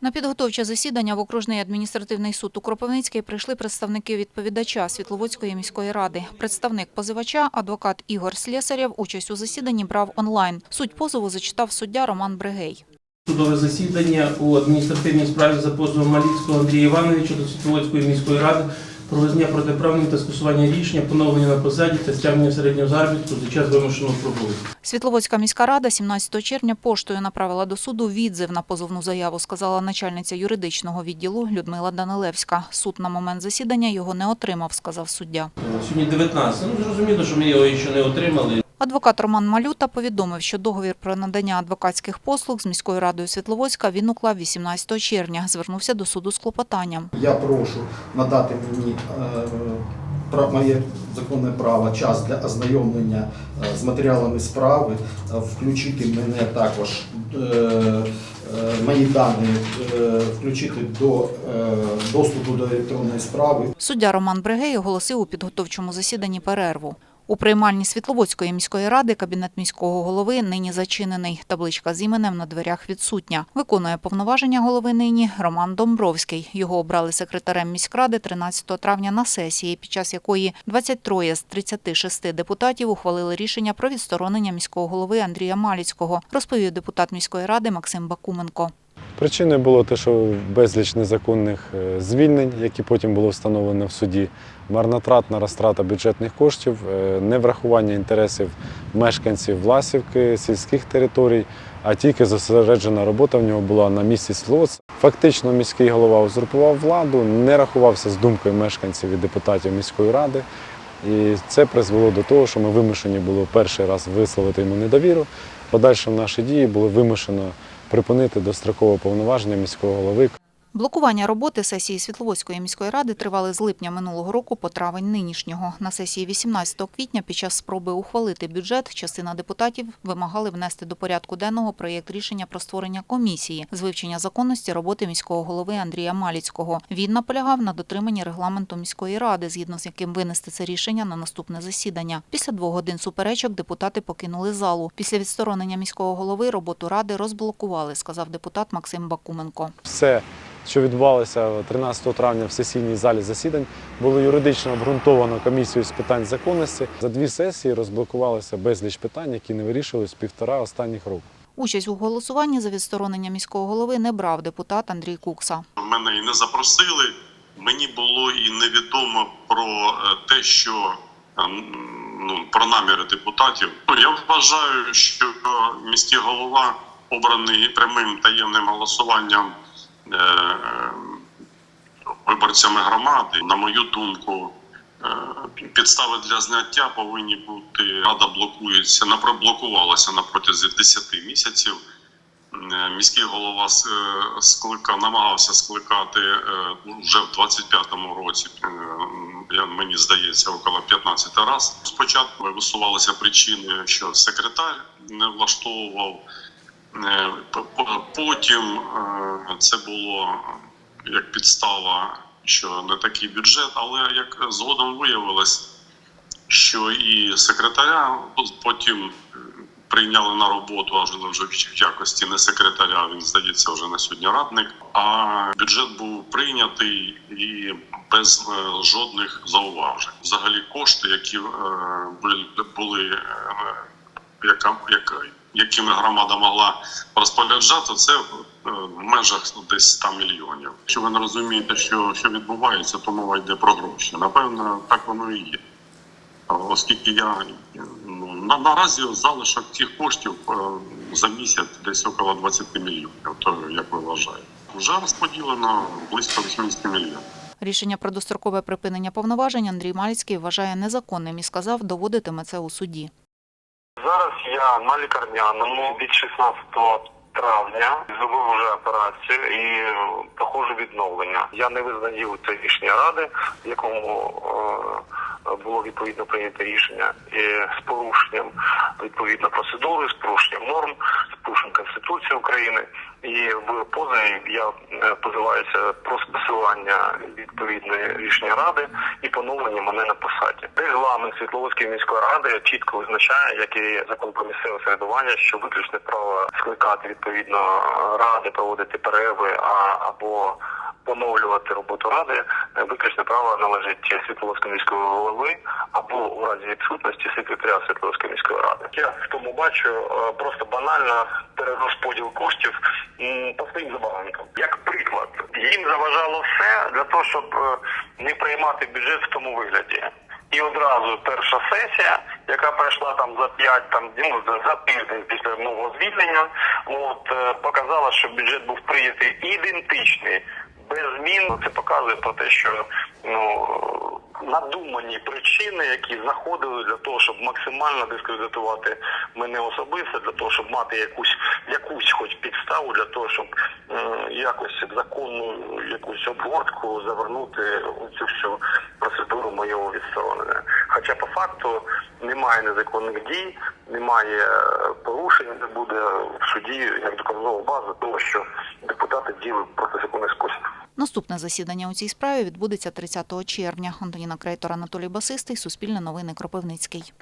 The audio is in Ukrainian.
На підготовче засідання в окружний адміністративний суд у Кропивницький прийшли представники відповідача Світловодської міської ради. Представник позивача, адвокат Ігор Слєсарєв, участь у засіданні брав онлайн. Суть позову зачитав суддя Роман Брегей. Судове засідання у адміністративній справі за позовом Маліцького Андрія Івановича до Світловодської міської ради про визнання протиправним та скасування рішення, поновлення на посаді та стягнення середнього заробітку за час вимушеного пробою. Світловодська міська рада 17 червня поштою направила до суду відзив на позовну заяву, сказала начальниця юридичного відділу Людмила Данилевська. Суд на момент засідання його не отримав, сказав суддя. Сьогодні 19. Ну, зрозуміло, що ми його ще не отримали. Адвокат Роман Малюта повідомив, що договір про надання адвокатських послуг з міською радою Світловодська він уклав 18 червня. Звернувся до суду з клопотанням. Я прошу надати мені е, моє законне право, час для ознайомлення е, з матеріалами справи, е, включити мене також, мої дані, включити до доступу до електронної справи. Суддя Роман Брегей оголосив у підготовчому засіданні перерву. У приймальні Світловодської міської ради кабінет міського голови нині зачинений. Табличка з іменем на дверях відсутня. Виконує повноваження голови нині Роман Домбровський. Його обрали секретарем міськради 13 травня на сесії, під час якої 23 з 36 депутатів ухвалили рішення про відсторонення міського голови Андрія Маліцького, розповів депутат міської ради Максим Бакуменко. Причиною було те, що безліч незаконних е, звільнень, які потім було встановлено в суді, марнотратна розтрата бюджетних коштів, е, неврахування інтересів мешканців Власівки, сільських територій, а тільки зосереджена робота в нього була на місці Слоц. Фактично міський голова узурпував владу, не рахувався з думкою мешканців і депутатів міської ради. І це призвело до того, що ми вимушені були перший раз висловити йому недовіру. Подальше наші дії було вимушено припинити дострокове повноваження міського голови. Блокування роботи сесії Світловодської міської ради тривали з липня минулого року по травень нинішнього. На сесії 18 квітня під час спроби ухвалити бюджет частина депутатів вимагали внести до порядку денного проєкт рішення про створення комісії з вивчення законності роботи міського голови Андрія Маліцького. Він наполягав на дотриманні регламенту міської ради, згідно з яким винести це рішення на наступне засідання. Після двох годин суперечок депутати покинули залу. Після відсторонення міського голови роботу ради розблокували, сказав депутат Максим Бакуменко. Все, що відбувалося 13 травня в сесійній залі засідань, було юридично обґрунтовано комісією з питань законності. За дві сесії розблокувалося безліч питань, які не вирішувались півтора останніх року. Участь у голосуванні за відсторонення міського голови не брав депутат Андрій Кукса. Мене і не запросили. Мені було і невідомо про е, те, що е, ну, про наміри депутатів. Ну, Я вважаю, що міський голова обраний прямим таємним голосуванням виборцями громади. На мою думку, е, підстави для зняття повинні бути. Рада блокується, напроблокувалася на протязі 10 місяців. Е, Міський голова е, скликав, намагався скликати е, вже в 25-му році. е, Мені здається, около 15 раз. Спочатку висувалися причини, що секретар не влаштовував. По- по- Потім е, це було як підстава, що не такий бюджет, але як згодом виявилось, що і секретаря потім е, прийняли на роботу, аж вже в якості не секретаря, він здається вже на сьогодні радник. А бюджет був прийнятий і без е, жодних зауважень. Взагалі, кошти, які були, були яка, яка, якими громада могла розпоряджати, це е, в межах десь 100 мільйонів. Якщо ви не розумієте, що, що відбувається, то мова йде про гроші. Напевно, так воно і є. Оскільки я ну, на, наразі залишок цих коштів е, за місяць десь около 20 мільйонів, то як ви вважаєте. Вже розподілено близько 80 мільйонів. Рішення про дострокове припинення повноважень Андрій Маліцький вважає незаконним і сказав, доводитиме це у суді. Я на лікарняному від 16 травня зробив вже операцію і е, проходжу відновлення. Я не визнаю це рішення ради, в якому е, було відповідно прийнято рішення з порушенням відповідно процедури, з порушенням норм, з порушенням Конституції України. І в позові я е, позиваюся про скасування відповідної рішення ради і поновлення мене на посаді. Регламент Світловодської міської ради чітко визначає, як і закон про місцеве середування, що виключне право скликати відповідно ради, проводити перерви а, або поновлювати роботу ради. е, Виключне право належить Світловодської міської голови або у разі відсутності секретаря Світловодської міської ради. Я в тому бачу е, просто банально перерозподіл коштів по своїм забаганкам. Як приклад, їм заважало все для того, щоб е, не приймати бюджет в тому вигляді. І одразу перша сесія, яка пройшла там за п'ять там ну, за- тиждень після мого звільнення, от показала, що бюджет був прийнятий ідентичний без змін. Це показує про те, що ну надумані причини, які знаходили для того, щоб максимально дискредитувати мене особисто, для того, щоб мати якусь якусь хоч підставу для того, щоб е, якось законну якусь обгортку завернути у цю всю процедуру моєго відсторонення. Хоча по факту немає незаконних дій, немає е, порушень, не буде в суді як доказова база того, що депутати протизаконний спосіб. Наступне засідання у цій справі відбудеться 30 червня. Антоніна Крейтор, Анатолій Басистий, Суспільне новини Кропивницький.